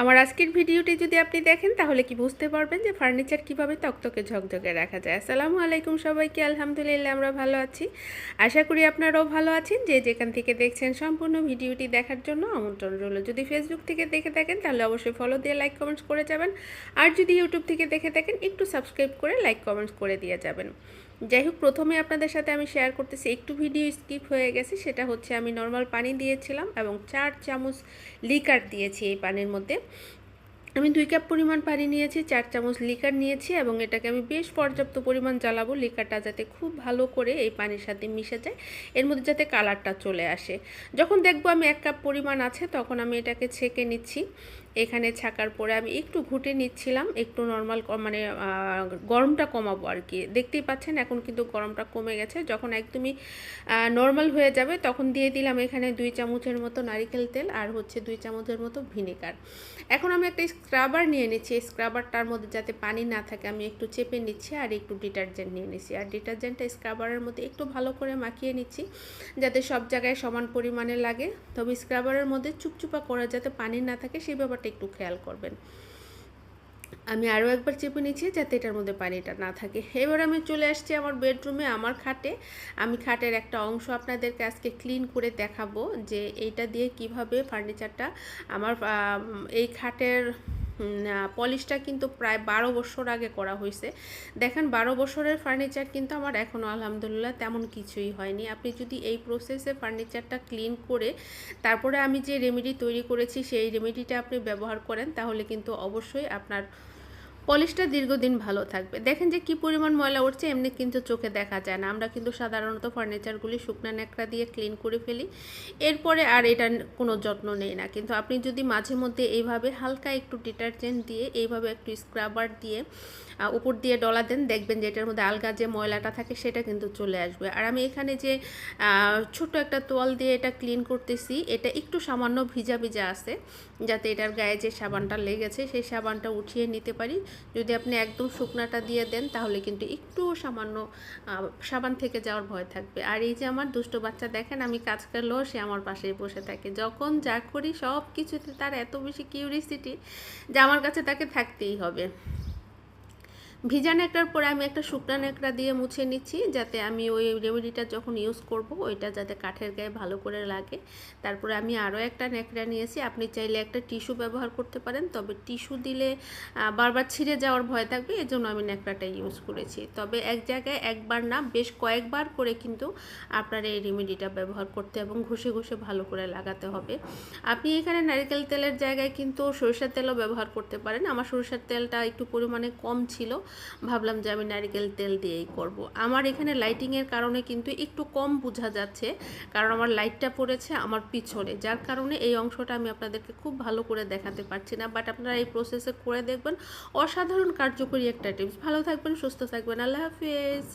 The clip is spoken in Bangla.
আমার আজকের ভিডিওটি যদি আপনি দেখেন, তাহলে কি বুঝতে পারবেন যে ফার্নিচার কীভাবে তকতকে ঝকঝকে রাখা যায়। আসসালামু আলাইকুম সবাইকে, আলহামদুলিল্লাহ আমরা ভালো আছি। আশা করি আপনারাও ভালো আছেন। যে যেখান থেকে দেখছেন সম্পূর্ণ ভিডিওটি দেখার জন্য আমন্ত্রণ রইল। যদি ফেসবুক থেকে দেখে থাকেন, তাহলে অবশ্যই ফলো দিয়ে লাইক কমেন্টস করে যাবেন। আর যদি ইউটিউব থেকে দেখে থাকেন, একটু সাবস্ক্রাইব করে লাইক কমেন্টস করে দিয়ে যাবেন। যাই হোক প্রথমে আপনাদের সাথে আমি শেয়ার করতেছি, একটু ভিডিও স্কিপ হয়ে গেছে, সেটা হচ্ছে আমি নর্মাল পানি দিয়েছিলাম এবং চার চামচ লিকার দিয়েছি এই পানির মধ্যে। আমি দুই কাপ পরিমাণ পানি নিয়েছি, চার চামচ লিকার নিয়েছি এবং এটাকে আমি বেশ পর্যাপ্ত পরিমাণ জ্বালাবো লিকারটা যাতে খুব ভালো করে এই পানির সাথে মিশে যায়, এর মধ্যে যাতে কালারটা চলে আসে। যখন দেখব আমি এক কাপ পরিমাণ আছে তখন আমি এটাকে ছেঁকে নিচ্ছি, এখানে ছাকার পরে আমি একটু ঘুটে নিচ্ছিলাম, একটু নর্মাল মানে গরমটা কমাবো আর কি। দেখতেই পাচ্ছেন এখন কিন্তু গরমটা কমে গেছে, যখন একদমই নর্মাল হয়ে যাবে তখন দিয়ে দিলাম এখানে দুই চামচের মতো নারিকেল তেল আর হচ্ছে দুই চামচের মতো ভিনেগার। এখন আমি একটা স্ক্রাবার নিয়ে নিচ্ছি। স্ক্রাবারটার মধ্যে যাতে পানি না থাকে, আমি একটু চেপে নিচ্ছি আর একটু ডিটারজেন্ট নিয়ে নিচ্ছি। আর ডিটারজেন্টটা স্ক্রাবারের মধ্যে একটু ভালো করে মাখিয়ে নিচ্ছি, যাতে সব জায়গায় সমান পরিমাণে লাগে। তবে স্ক্রাবারের মধ্যে চুপচুপা করে যাতে পানি না থাকে, সেই ব্যাপারটা একটু খেয়াল করবেন। আমি আরও একবার চেপে নিচ্ছি যাতে এটার মধ্যে পানিটা না থাকে। এবার আমি চলে আসছি আমার বেডরুমে আমার খাটে। আমি খাটের একটা অংশ আপনাদেরকে আজকে ক্লিন করে দেখাবো যে এইটা দিয়ে কীভাবে ফার্নিচারটা আমার এই খাটের পলিশটা কিন্তু প্রায় বারো বছর আগে করা হয়েছে। দেখেন, বারো বছরের ফার্নিচার কিন্তু আমার এখনও আলহামদুলিল্লাহ তেমন কিছুই হয়নি। আপনি যদি এই প্রসেসে ফার্নিচারটা ক্লিন করে তারপরে আমি যে রেমেডি তৈরি করেছি, সেই রেমেডিটা আপনি ব্যবহার করেন, তাহলে কিন্তু অবশ্যই আপনার পলিশটা দীর্ঘদিন ভালো থাকবে। দেখেন যে কি পরিমাণ ময়লা উঠছে, এমনি কিন্তু চোখে দেখা যায় না। আমরা কিন্তু সাধারণত ফার্নিচারগুলি শুকনো ন্যাকড়া দিয়ে ক্লিন করে ফেলি। এরপরে আর এটা কোনো যত্ন নেই না। কিন্তু আপনি যদি মাঝে মধ্যে এইভাবে হালকা একটু ডিটারজেন্ট দিয়ে, এইভাবে একটু স্ক্রাবার দিয়ে উপর দিয়ে ডলা দেন, দেখবেন যে এটার মধ্যে আলগা যে ময়লাটা থাকে, সেটা কিন্তু চলে আসবে। আর আমি এখানে যে ছোট একটা তোয়াল দিয়ে এটা ক্লিন করতেছি, এটা একটু সামান্য ভিজা ভিজা আছে, যাতে এটার গায়ে যে সাবানটা লেগেছে, সেই সাবানটা উঠিয়ে নিতে পারি। যদি আপনি একদম শুকনাটা দিয়ে দেন, তাহলে কিন্তু একটু সামান্য সাবান থেকে যাওয়ার ভয় থাকবে। আর এই যে আমার দুষ্ট বাচ্চা, দেখেন আমি কাজ করলেও সে আমার পাশেই বসে থাকে। যখন যা করি সব কিছুতে তার এত বেশি কিউরিসিটি যে আমার কাছে তাকে থাকতেই হবে। ভিজা ন্যাকড়ার পরে আমি একটা শুকনা ন্যাকড়া দিয়ে মুছে নিচ্ছি, যাতে আমি ওই রেমেডিটা যখন ইউজ করব, ওইটা যাতে কাঠের গায়ে ভালো করে লাগে। তারপরে আমি আরও একটা ন্যাকড়া নিয়েছি। আপনি চাইলে একটা টিস্যু ব্যবহার করতে পারেন, তবে টিস্যু দিলে বারবার ছিঁড়ে যাওয়ার ভয় থাকবে, এজন্য আমি ন্যাকড়াটা ইউজ করেছি। তবে এক জায়গায় একবার না, বেশ কয়েকবার করে কিন্তু আপনার এই রেমেডিটা ব্যবহার করতে এবং ঘষে ঘষে ভালো করে লাগাতে হবে। আপনি এখানে নারিকেল তেলের জায়গায় কিন্তু সরিষার তেলও ব্যবহার করতে পারেন। আমার সরিষার তেলটা একটু পরিমাণে কম ছিল ভাবলাম যে আমি নারিকেল তেল দিয়েই করব। আমার এখানে লাইটিংয়ের কারণে কিন্তু একটু কম বোঝা যাচ্ছে, কারণ আমার লাইটটা পড়েছে আমার পিছনে, যার কারণে এই অংশটা আমি আপনাদেরকে খুব ভালো করে দেখাতে পারছি না। বাট আপনারা এই প্রসেসে করে দেখবেন। অসাধারণ কার্যকরী একটা টিপস ভালো থাকবেন, সুস্থ থাকবেন। আল্লাহ হাফিজ।